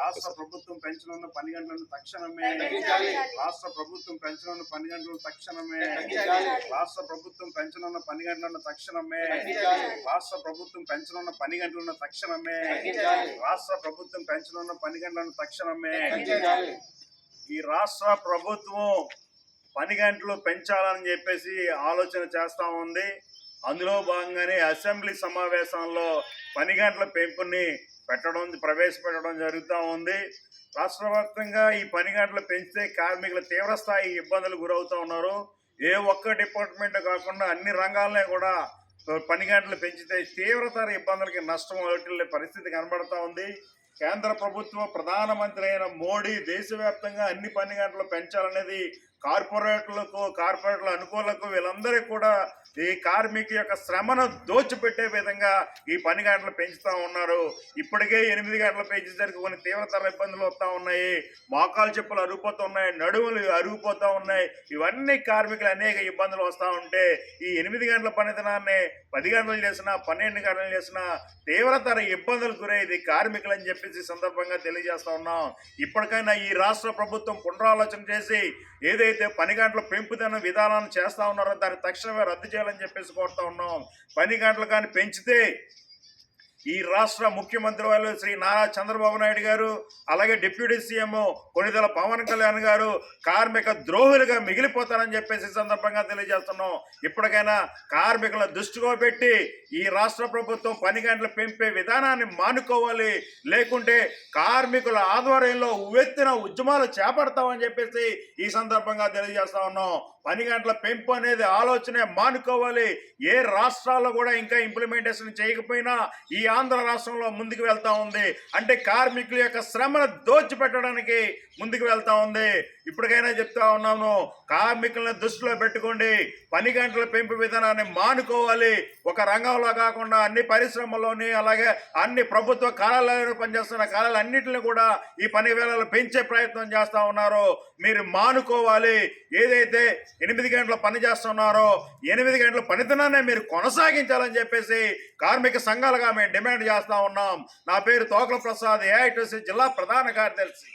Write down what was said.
రాష్ట్ర ప్రభుత్వం పెంచనున్న పని గంటలను తక్షణమే. రాష్ట్ర ప్రభుత్వం పెంచనున్న పని గంటలను తక్షణమే. రాష్ట్ర ప్రభుత్వం పెంచనున్న పని గంటలను తక్షణమే. రాష్ట్ర ప్రభుత్వం పెంచనున్న పని గంటలను తక్షణమే. రాష్ట్ర ప్రభుత్వం పెంచనున్న పని గంటలను తక్షణమే. ఈ రాష్ట్ర ప్రభుత్వం పని గంటలు పెంచాలని చెప్పేసి ఆలోచన చేస్తా ఉంది అందులో భాగంగానే అసెంబ్లీ సమావేశంలో పని గంటల పెంపుని పెట్టడం ప్రవేశపెట్టడం జరుగుతూ ఉంది. రాష్ట్ర వ్యాప్తంగా ఈ పని గంటలు పెంచితే కార్మికులు తీవ్రస్థాయి ఇబ్బందులు గురవుతూ ఉన్నారు. ఏ ఒక్క డిపార్ట్మెంట్ కాకుండా అన్ని రంగాలనే కూడా పని గంటలు పెంచితే తీవ్రతర ఇబ్బందులకి నష్టం వాటిల్లే పరిస్థితి కనబడతా ఉంది. కేంద్ర ప్రభుత్వం ప్రధానమంత్రి అయిన మోడీ దేశవ్యాప్తంగా అన్ని పని గంటలు పెంచాలనేది కార్పొరేట్లకు కార్పొరేట్ల అనుకూలకు వీళ్ళందరికీ కూడా ఈ కార్మికు యొక్క శ్రమను దోచిపెట్టే విధంగా ఈ పని గంటలు పెంచుతూ ఉన్నారు. ఇప్పటికే ఎనిమిది గంటలు పెంచేసరికి కొన్ని తీవ్రతర ఇబ్బందులు వస్తూ ఉన్నాయి. మోకాలు చెప్పులు అరిగిపోతూ ఉన్నాయి. నడుములు అరిగిపోతూ ఉన్నాయి. ఇవన్నీ కార్మికులు అనేక ఇబ్బందులు వస్తూ ఉంటే ఈ ఎనిమిది గంటల పనితనాన్ని పది గంటలు చేసినా పన్నెండు గంటలు చేసినా తీవ్రతర ఇబ్బందులు గురయ్యేది కార్మికులు అని చెప్పేసి సందర్భంగా తెలియజేస్తూ ఉన్నాం. ఇప్పటికైనా ఈ రాష్ట్ర ప్రభుత్వం పునరాలోచన చేసి ఏదైతే పని గంటలు పెంపుదన విధానాన్ని చేస్తూ ఉన్నారో దాన్ని తక్షణమే రద్దు చేయాలని చెప్పేసి కోరుతా ఉన్నాం. పని గంటలు కానీ పెంచితే ఈ రాష్ట్ర ముఖ్యమంత్రి వాళ్ళు శ్రీ నారా చంద్రబాబు నాయుడు గారు అలాగే డిప్యూటీ సీఎం కొణిదెల పవన్ కళ్యాణ్ గారు కార్మిక ద్రోహులుగా మిగిలిపోతారని చెప్పేసి సందర్భంగా తెలియజేస్తున్నాం. ఇప్పటికైనా కార్మికుల దృష్టిలో పెట్టి ఈ రాష్ట్ర ప్రభుత్వం పని గంటలు పెంపే విధానాన్ని మానుకోవాలి. లేకుంటే కార్మికుల ఆధ్వర్యంలో ఉవ్వెత్తిన ఉద్యమాలు చేపడతామని చెప్పేసి ఈ సందర్భంగా తెలియజేస్తా ఉన్నాం. పని గంటల పెంపు అనేది ఆలోచనే మానుకోవాలి. ఏ రాష్ట్రాల్లో కూడా ఇంకా ఇంప్లిమెంటేషన్ చేయకపోయినా ఈ ఆంధ్ర రాష్ట్రంలో ముందుకు వెళ్తా ఉంది. అంటే కార్మికుల యొక్క శ్రమను దోచిపెట్టడానికి ముందుకు వెళ్తా ఉంది. ఇప్పటికైనా చెప్తా ఉన్నాను కార్మికులను దృష్టిలో పెట్టుకోండి. పని గంటల పెంపు విధానాన్ని మానుకోవాలి. ఒక రంగంలో కాకుండా అన్ని పరిశ్రమల్లోని అలాగే అన్ని ప్రభుత్వ కార్యాలయాలు పనిచేస్తున్న కార్యాలయాలు అన్నింటిని కూడా ఈ పని వేళలు పెంచే ప్రయత్నం చేస్తూ ఉన్నారు. మీరు మానుకోవాలి. ఏదైతే ఎనిమిది గంటల పని చేస్తున్నారో ఎనిమిది గంటల పనితనాన్ని మీరు కొనసాగించాలని చెప్పేసి కార్మిక సంఘాలుగా మేము డిమాండ్ చేస్తూ ఉన్నాం. నా పేరు తోకల ప్రసాద్ ఏఐటీసీ జిల్లా ప్రధాన కార్యదర్శి.